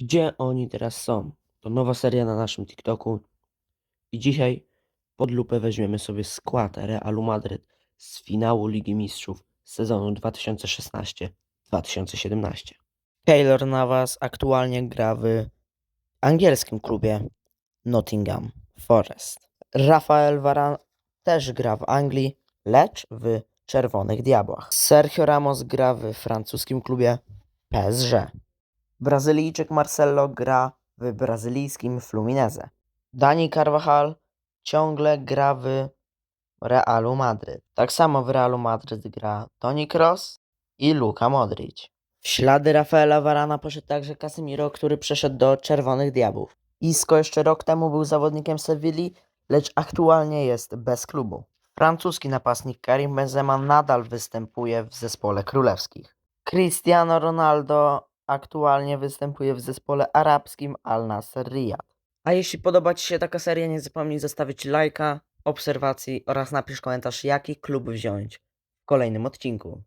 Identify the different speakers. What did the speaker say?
Speaker 1: Gdzie oni teraz są? To nowa seria na naszym TikToku. I dzisiaj pod lupę weźmiemy sobie skład Realu Madryt z finału Ligi Mistrzów sezonu 2016-2017. Keylor Navas aktualnie gra w angielskim klubie Nottingham Forest. Rafael Varane też gra w Anglii, lecz w Czerwonych Diabłach. Sergio Ramos gra w francuskim klubie PSG. Brazylijczyk Marcelo gra w brazylijskim Fluminense. Dani Carvajal ciągle gra w Realu Madryt. Tak samo w Realu Madryt gra Toni Kroos i Luka Modric. W ślady Rafaela Varana poszedł także Casemiro, który przeszedł do Czerwonych Diabłów. Isco jeszcze rok temu był zawodnikiem Sewilli, lecz aktualnie jest bez klubu. Francuski napastnik Karim Benzema nadal występuje w zespole królewskich. Cristiano Ronaldo aktualnie występuje w zespole arabskim Al Nasser Riyadh. A jeśli podoba Ci się taka seria, nie zapomnij zostawić lajka, obserwacji oraz napisz komentarz, jaki klub wziąć w kolejnym odcinku.